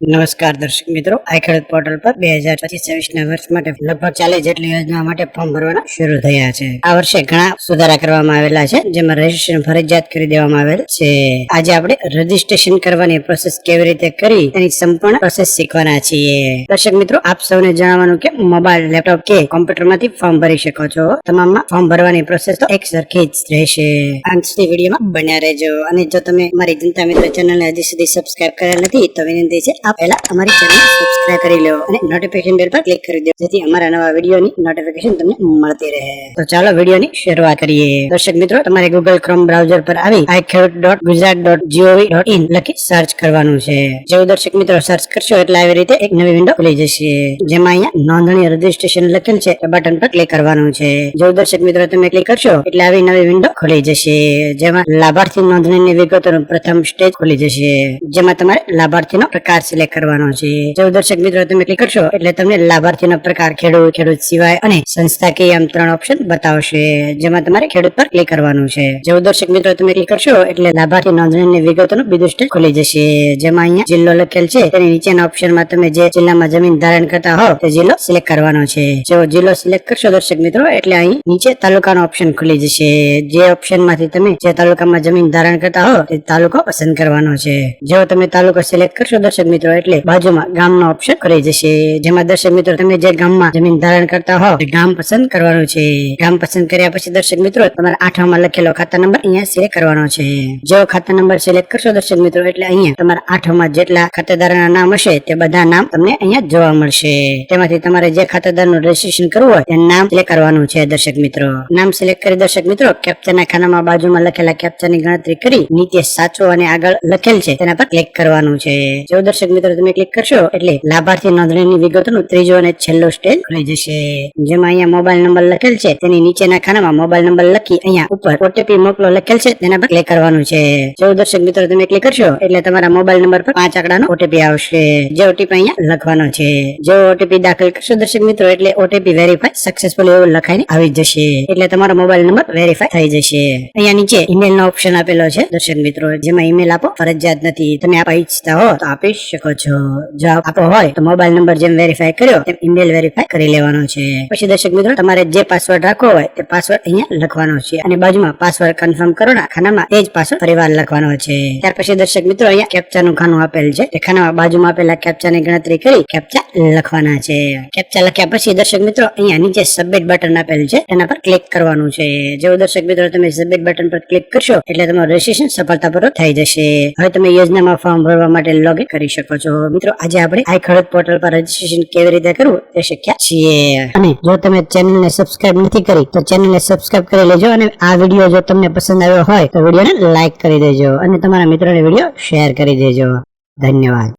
નમસ્કાર દર્શક મિત્રો ખેડૂત પોર્ટલ પર બે હજાર પચીસ છવ્વીસ ના વર્ષ માટે લગભગ ચાલીસ જેટલી યોજના માટે ફોર્મ ભરવાના શરૂ થયા છે. આ વર્ષે ઘણા સુધારા કરવામાં આવેલા છે, જેમાં રજીસ્ટ્રેશન ફરજિયાત કરી દેવામાં આવેલ છે. આજે આપણે રજીસ્ટ્રેશન કરવાની પ્રોસેસ કેવી રીતે કરી તેની સંપૂર્ણ પ્રોસેસ શીખવાના છીએ. દર્શક મિત્રો, આપ સૌને જણાવવાનું કે મોબાઈલ, લેપટોપ કે કોમ્પ્યુટરમાંથી ફોર્મ ભરી શકો છો. તમામમાં ફોર્મ ભરવાની પ્રોસેસ તો એક સરખી જ રહેશે. સુધી વિડીયોમાં બન્યા રહેજો. અને જો તમે મારી જનતા મિત્ર ચેનલને હજી સુધી સબસ્ક્રાઇબ કરેલ નથી, તો વિનંતી છે આ પહેલા અમારી ચેનલ સબસ્ક્રાઇબ કરી લો અને નોટિફિકેશન બેલ પર ક્લિક કરી દો જેથી અમારા નવા વિડીયોની નોટિફિકેશન તમને મળતી રહે. તો ચાલો વિડીયોની શરૂઆત કરીએ. દર્શક મિત્રો, તમારે ગૂગલ ક્રોમ બ્રાઉઝર પર આવી I Khedut dot Gujarat dot GOV dot in લખી સર્ચ કરવાનું છે. જેવું દર્શક મિત્રો સર્ચ કરશો એટલે આવી રીતે એક નવી વિન્ડો ખુલી જશે. જેમાં અહીંયા નોંધણી રજીસ્ટ્રેશન લખેલ છે. બટન પર ક્લિક કરવાનું છે. જેવું દર્શક મિત્રો તમે ક્લિક કરશો એટલે આવી નવી વિન્ડો ખુલી જશે. જેમાં લાભાર્થી નોંધણીની વિગતોનું પ્રથમ સ્ટેજ ખુલી જશે. જેમાં તમારે લાભાર્થીનો પ્રકાર સિલેક્ટ કરવાનો છે. જો દર્શક મિત્રો તમે ક્લિક કરશો, એટલે તમને લાભાર્થીનો પ્રકાર ખેડૂત ખેડૂત સિવાય અને સંસ્થાકીય એમ ત્રણ ઓપ્શન બતાવશે, જેમાં તમારે ખેડૂત પર ક્લિક કરવાનું છે. જો દર્શક મિત્રો તમે ક્લિક કરશો, એટલે લાભાર્થી નોંધણીની વિગતોનું બીજું સ્ટેજ ખુલી જશે. જેમાં અહીંયા જિલ્લો લખેલ છે, તેની નીચેના ઓપ્શનમાં તમે જે જિલ્લામાં જમીન ધારણ કરતા હો, તે જિલ્લો સિલેક્ટ કરવાનો છે. જો જિલ્લો સિલેક્ટ કરશો દર્શક મિત્રો, એટલે અહીં નીચે તાલુકાનો ઓપ્શન ખુલી જશે. જે ઓપ્શનમાંથી તમે જે તાલુકામાં જમીન ધારણ કરતા હો, તે તાલુકો પસંદ કરવાનો છે. જો તમે તાલુકો સિલેક્ટ કરશો દર્શક મિત્રો એટલે બાજુમાં ગામનો ઓપ્શન કરી જશે. જેમાં દર્શક મિત્રો તમે જે ગામમાં જમીન ધારણ કરતા હો ગામ પસંદ કરવાનું છે. ગામ પસંદ કર્યા પછી દર્શક મિત્રો, તમારા આઠમાં લખેલો ખાતા નંબર અહીંયા સિલેક્ટ કરવાનો છે. જેવો ખાતા નંબર સિલેક્ટ કરશો દર્શક મિત્રો, એટલે અહીંયા તમારા આઠમાં જેટલા ખાતેદારના નામ હશે, તે બધા નામ તમને અહીંયા જોવા મળશે. તેમાંથી તમારે જે ખાતેદારનું રજીસ્ટ્રેશન કરવું હોય તે નામ સિલેક્ટ કરવાનું છે દર્શક મિત્રો. નામ સિલેક્ટ કરી દર્શક મિત્રો કેપ્ચરના ખાનામાં બાજુમાં લખેલા કેપ્ચરની ગણતરી કરી નીચે સાચો અને આગળ લખેલ છે, તેના પર ક્લિક કરવાનું છે. જો દર્શક મિત્રો, તમે ક્લિક કરશો એટલે લાભાર્થી નોંધણીની વિગતોનું ત્રીજો અને છેલ્લો સ્ટેજ ખુલી જશે. જેમાં અહીંયા મોબાઈલ નંબર લખેલ છે, તેની નીચેના ખાનામાં મોબાઈલ નંબર લખી અહીંયા ઉપર ઓટીપી મોકલો લખેલ છે, તેના પર ક્લિક કરવાનું છે. જો દર્શક મિત્રો, તમે ક્લિક કરશો એટલે તમારા મોબાઈલ નંબર પર પાંચ આંકડાનો ઓટીપી આવશે. જે ઓટીપી અહીંયા લખવાનો છે. જો ઓટીપી દાખલ કરશો દર્શક મિત્રો, એટલે ઓટીપી વેરીફાઈ સક્સેસફુલ એવું લખાઈને આવી જશે. એટલે તમારો મોબાઈલ નંબર વેરીફાઈ થઈ જશે. અહીંયા નીચે ઈમેલ નો ઓપ્શન આપેલો છે, દર્શક મિત્રો. જેમાં ઈમેલ આપો, ફરજિયાત નથી. તમે આપવા ઈચ્છતા હો તો આપી શકો છો. જો આપો હોય તો મોબાઈલ નંબર જેમ વેરીફાઈ કર્યો, તેમ ઈમેલ વેરીફાઈ કરી લેવાનો છે. પછી દર્શક મિત્રો, તમારે જે પાસવર્ડ રાખવો હોય, તે પાસવર્ડ અહીંયા લખવાનો છે. અને બાજુમાં પાસવર્ડ કન્ફર્મ કરો ના ખાનામાં એ જ પાસવર્ડ ફરીવાર લખવાનો છે. ત્યાર પછી દર્શક મિત્રો, અહીંયા કેપ્ચા નું ખાનું આપેલ છે. તે ખાનામાં બાજુમાં આપેલા કેપ્ચા ની ગણતરી કરી કેપ્ચા લખવાના છે. કેપ્ચા લખ્યા પછી દર્શક મિત્રો, અહીંયા નીચે સબમિટ બટન આપેલ છે. તેના પર ક્લિક કરવાનું છે. જેવું દર્શક મિત્રો, તમે સબમિટ બટન પર ક્લિક કરશો, એટલે તમારું રજીસ્ટ્રેશન સફળતાપૂર્વક થઈ જશે. હવે તમે યોજનામાં ફોર્મ ભરવા માટે લોગિન કરી શકો છો મિત્રો, આજે આપણે આઈ ખડક પોર્ટલ પર રજીસ્ટ્રેશન કેવી રીતે કરવું તે શીખ્યા છીએ. અને જો તમે ચેનલને સબસ્ક્રાઇબ નથી કરી, તો ચેનલને સબસ્ક્રાઇબ કરી લેજો અને આ વીડિયો જો તમને પસંદ આવ્યો હોય, તો વિડીયોને લાઈક કરી દેજો અને તમારા મિત્રોને વીડિયો શેર કરી દેજો. ધન્યવાદ.